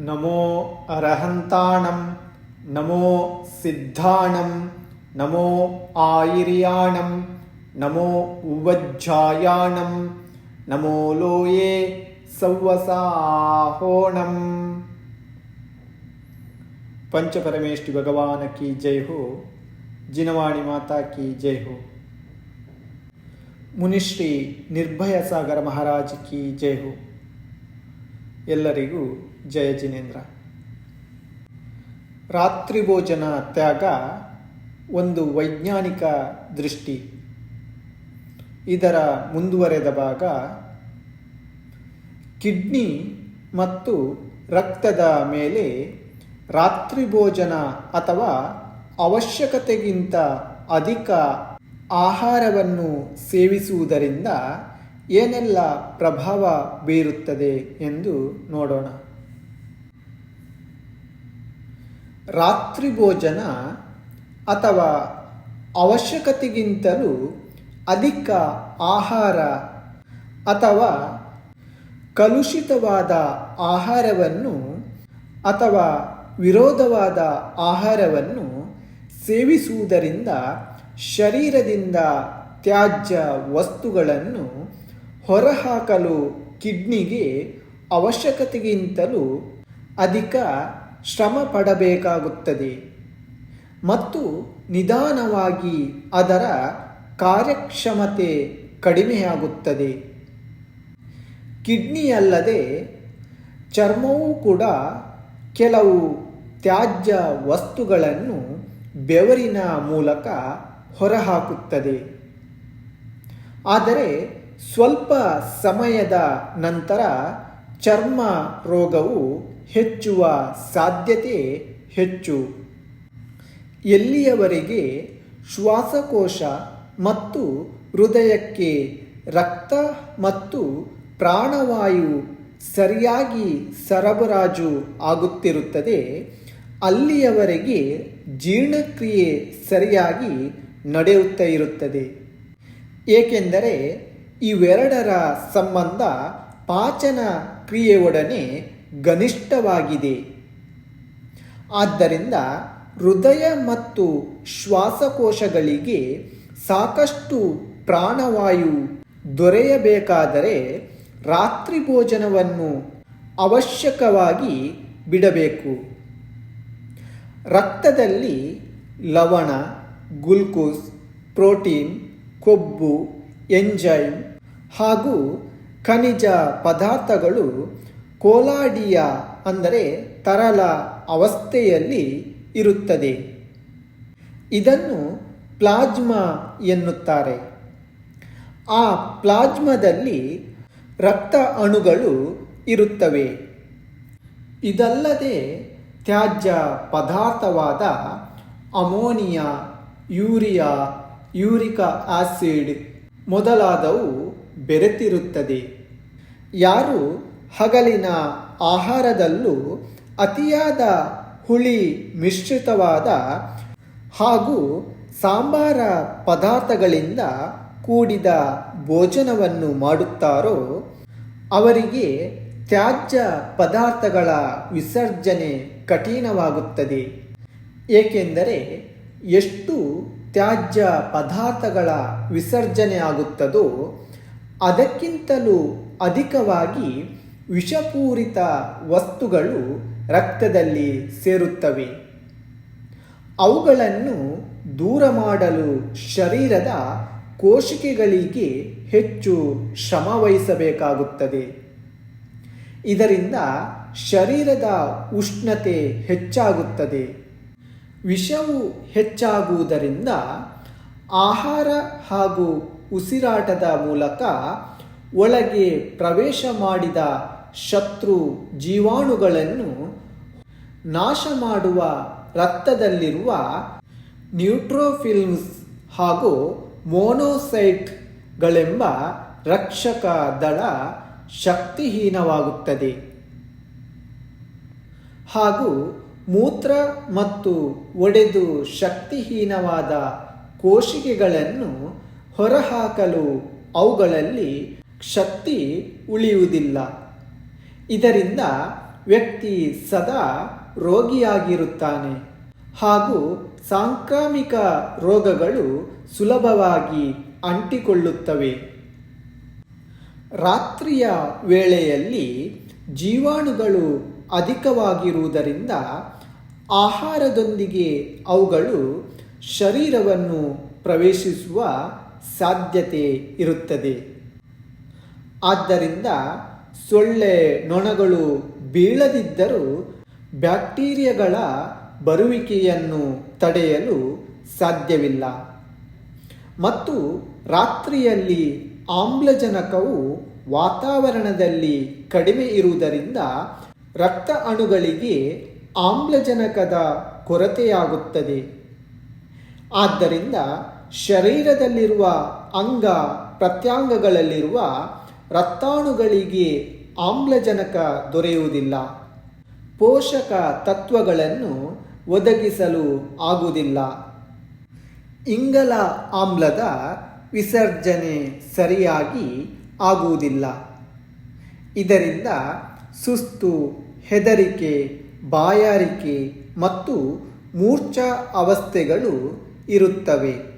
ನಮೋ ಅರಹಂತಾಣಂ ನಮೋ ಸಿದ್ಧಾಣಂ ನಮೋ ಆಯಿರ್ಯಾಣಂ ನಮೋ ಉವಜ್ಜಾಯಾಣಂ ನಮೋ ಲೋಯೇ ಸವ್ವಸಾಹೋಣಂ ಪಂಚಪರಮೇಶ್ವರಿ ಭಗವಾನ ಕಿ ಜೈ ಹೋ ಜಿನವಾಣಿ ಮಾತಾ ಕಿ ಜೈ ಹೋ ಮುನಿಶ್ರೀ ನಿರ್ಭಯ ಸಾಗರ ಮಹಾರಾಜ್ ಕಿ ಜೈ ಹೋ ಎಲ್ಲರಿಗೂ ಜಯ ಜಿನೇಂದ್ರ. ರಾತ್ರಿ ಭೋಜನ ತ್ಯಾಗ ಒಂದು ವೈಜ್ಞಾನಿಕ ದೃಷ್ಟಿ. ಇದರ ಮುಂದುವರೆದ ಭಾಗ, ಕಿಡ್ನಿ ಮತ್ತು ರಕ್ತದ ಮೇಲೆ ರಾತ್ರಿ ಭೋಜನ ಅಥವಾ ಅವಶ್ಯಕತೆಗಿಂತ ಅಧಿಕ ಆಹಾರವನ್ನು ಸೇವಿಸುವುದರಿಂದ ಏನೆಲ್ಲ ಪ್ರಭಾವ ಬೀರುತ್ತದೆ ಎಂದು ನೋಡೋಣ. ರಾತ್ರಿ ಭೋಜನ ಅಥವಾ ಅವಶ್ಯಕತೆಗಿಂತಲೂ ಅಧಿಕ ಆಹಾರ ಅಥವಾ ಕಲುಷಿತವಾದ ಆಹಾರವನ್ನು ಅಥವಾ ವಿರೋಧವಾದ ಆಹಾರವನ್ನು ಸೇವಿಸುವುದರಿಂದ ಶರೀರದಿಂದ ತ್ಯಾಜ್ಯ ವಸ್ತುಗಳನ್ನು ಹೊರಹಾಕಲು ಕಿಡ್ನಿಗೆ ಅವಶ್ಯಕತೆಗಿಂತಲೂ ಅಧಿಕ ಶ್ರಮ ಪಡಬೇಕಾಗುತ್ತದೆ ಮತ್ತು ನಿಧಾನವಾಗಿ ಅದರ ಕಾರ್ಯಕ್ಷಮತೆ ಕಡಿಮೆಯಾಗುತ್ತದೆ. ಕಿಡ್ನಿಯಲ್ಲದೆ ಚರ್ಮವೂ ಕೂಡ ಕೆಲವು ತ್ಯಾಜ್ಯ ವಸ್ತುಗಳನ್ನು ಬೆವರಿನ ಮೂಲಕ ಹೊರಹಾಕುತ್ತದೆ. ಆದರೆ ಸ್ವಲ್ಪ ಸಮಯದ ನಂತರ ಚರ್ಮ ರೋಗವು ಹೆಚ್ಚುವ ಸಾಧ್ಯತೆ ಹೆಚ್ಚು. ಎಲ್ಲಿಯವರೆಗೆ ಶ್ವಾಸಕೋಶ ಮತ್ತು ಹೃದಯಕ್ಕೆ ರಕ್ತ ಮತ್ತು ಪ್ರಾಣವಾಯು ಸರಿಯಾಗಿ ಸರಬರಾಜು ಆಗುತ್ತಿರುತ್ತದೆ, ಅಲ್ಲಿಯವರೆಗೆ ಜೀರ್ಣಕ್ರಿಯೆ ಸರಿಯಾಗಿ ನಡೆಯುತ್ತಾ ಇರುತ್ತದೆ. ಏಕೆಂದರೆ ಇವೆರಡರ ಸಂಬಂಧ ಪಾಚನ ಕ್ರಿಯೆಯೊಡನೆ ಘನಿಷ್ಠವಾಗಿದೆ. ಆದ್ದರಿಂದ ಹೃದಯ ಮತ್ತು ಶ್ವಾಸಕೋಶಗಳಿಗೆ ಸಾಕಷ್ಟು ಪ್ರಾಣವಾಯು ದೊರೆಯಬೇಕಾದರೆ ರಾತ್ರಿ ಭೋಜನವನ್ನು ಅವಶ್ಯಕವಾಗಿ ಬಿಡಬೇಕು. ರಕ್ತದಲ್ಲಿ ಲವಣ, ಗ್ಲುಕೋಸ್, ಪ್ರೋಟೀನ್, ಕೊಬ್ಬು, ಎಂಜೈಮ್ ಹಾಗೂ ಖನಿಜ ಪದಾರ್ಥಗಳು ಕೋಲಾಡಿಯ ಅಂದರೆ ತರಲ ಅವಸ್ಥೆಯಲ್ಲಿ ಇರುತ್ತದೆ. ಇದನ್ನು ಪ್ಲಾಜ್ಮಾ ಎನ್ನುತ್ತಾರೆ. ಆ ಪ್ಲಾಜ್ಮಾದಲ್ಲಿ ರಕ್ತ ಅಣುಗಳು ಇರುತ್ತವೆ. ಇದಲ್ಲದೆ ತ್ಯಾಜ್ಯ ಪದಾರ್ಥವಾದ ಅಮೋನಿಯಾ, ಯೂರಿಯಾ, ಯೂರಿಕ ಆಸಿಡ್ ಮೊದಲಾದವು ಬೆರೆತಿರುತ್ತದೆ. ಯಾರು ಹಗಲಿನ ಆಹಾರದಲ್ಲೂ ಅತಿಯಾದ ಹುಳಿ ಮಿಶ್ರಿತವಾದ ಹಾಗೂ ಸಾಂಬಾರ ಪದಾರ್ಥಗಳಿಂದ ಕೂಡಿದ ಭೋಜನವನ್ನು ಮಾಡುತ್ತಾರೋ, ಅವರಿಗೆ ತ್ಯಾಜ್ಯ ಪದಾರ್ಥಗಳ ವಿಸರ್ಜನೆ ಕಠಿಣವಾಗುತ್ತದೆ. ಏಕೆಂದರೆ ಎಷ್ಟು ತ್ಯಾಜ್ಯ ಪದಾರ್ಥಗಳ ವಿಸರ್ಜನೆ ಆಗುತ್ತದೋ ಅದಕ್ಕಿಂತಲೂ ಅಧಿಕವಾಗಿ ವಿಷಪೂರಿತ ವಸ್ತುಗಳು ರಕ್ತದಲ್ಲಿ ಸೇರುತ್ತವೆ. ಅವುಗಳನ್ನು ದೂರ ಮಾಡಲು ಶರೀರದ ಕೋಶಿಕೆಗಳಿಗೆ ಹೆಚ್ಚು ಶ್ರಮ ವಹಿಸಬೇಕಾಗುತ್ತದೆ ಇದರಿಂದ ಶರೀರದ ಉಷ್ಣತೆ ಹೆಚ್ಚಾಗುತ್ತದೆ. ವಿಷವು ಹೆಚ್ಚಾಗುವುದರಿಂದ ಆಹಾರ ಹಾಗೂ ಉಸಿರಾಟದ ಮೂಲಕ ಒಳಗೆ ಪ್ರವೇಶ ಮಾಡಿದ ಶತ್ರು ಜೀವಾಣುಗಳನ್ನು ನಾಶ ಮಾಡುವ ರಕ್ತದಲ್ಲಿರುವ ನ್ಯೂಟ್ರೋಫಿಲ್ಮ್ಸ್ ಹಾಗೂ ಮೋನೋಸೈಟ್ಗಳೆಂಬ ರಕ್ಷಕ ದಳ ಶಕ್ತಿಹೀನವಾಗುತ್ತದೆ. ಹಾಗೂ ಮೂತ್ರ ಮತ್ತು ಒಡೆದು ಶಕ್ತಿಹೀನವಾದ ಕೋಶಿಕೆಗಳನ್ನು ಹೊರಹಾಕಲು ಅವುಗಳಲ್ಲಿ ಶಕ್ತಿ ಉಳಿಯುವುದಿಲ್ಲ. ಇದರಿಂದ ವ್ಯಕ್ತಿ ಸದಾ ರೋಗಿಯಾಗಿರುತ್ತಾನೆ. ಹಾಗೂ ಸಾಂಕ್ರಾಮಿಕ ರೋಗಗಳು ಸುಲಭವಾಗಿ ಅಂಟಿಕೊಳ್ಳುತ್ತವೆ. ರಾತ್ರಿಯ ವೇಳೆಯಲ್ಲಿ ಜೀವಾಣುಗಳು ಅಧಿಕವಾಗಿರುವುದರಿಂದ ಆಹಾರದೊಂದಿಗೆ ಅವುಗಳು ಶರೀರವನ್ನು ಪ್ರವೇಶಿಸುವ ಸಾಧ್ಯತೆ ಇರುತ್ತದೆ. ಆದ್ದರಿಂದ ಸೊಳ್ಳೆ ನೊಣಗಳು ಬೀಳದಿದ್ದರೂ ಬ್ಯಾಕ್ಟೀರಿಯಾಗಳ ಬರುವಿಕೆಯನ್ನು ತಡೆಯಲು ಸಾಧ್ಯವಿಲ್ಲ. ಮತ್ತು ರಾತ್ರಿಯಲ್ಲಿ ಆಮ್ಲಜನಕವು ವಾತಾವರಣದಲ್ಲಿ ಕಡಿಮೆ ಇರುವುದರಿಂದ ರಕ್ತ ಅಣುಗಳಿಗೆ ಆಮ್ಲಜನಕದ ಕೊರತೆಯಾಗುತ್ತದೆ. ಆದ್ದರಿಂದ ಶರೀರದಲ್ಲಿರುವ ಅಂಗ ಪ್ರತ್ಯಾಂಗಗಳಲ್ಲಿರುವ ರಕ್ತಾಣುಗಳಿಗೆ ಆಮ್ಲಜನಕ ದೊರೆಯುವುದಿಲ್ಲ. ಪೋಷಕ ತತ್ವಗಳನ್ನು ಒದಗಿಸಲು ಆಗುವುದಿಲ್ಲ. ಇಂಗಲ ಆಮ್ಲದ ವಿಸರ್ಜನೆ ಸರಿಯಾಗಿ ಆಗುವುದಿಲ್ಲ. ಇದರಿಂದ ಸುಸ್ತು, ಹೆದರಿಕೆ, ಬಾಯಾರಿಕೆ ಮತ್ತು ಮೂರ್ಛಾ ಅವಸ್ಥೆಗಳು ಇರುತ್ತವೆ.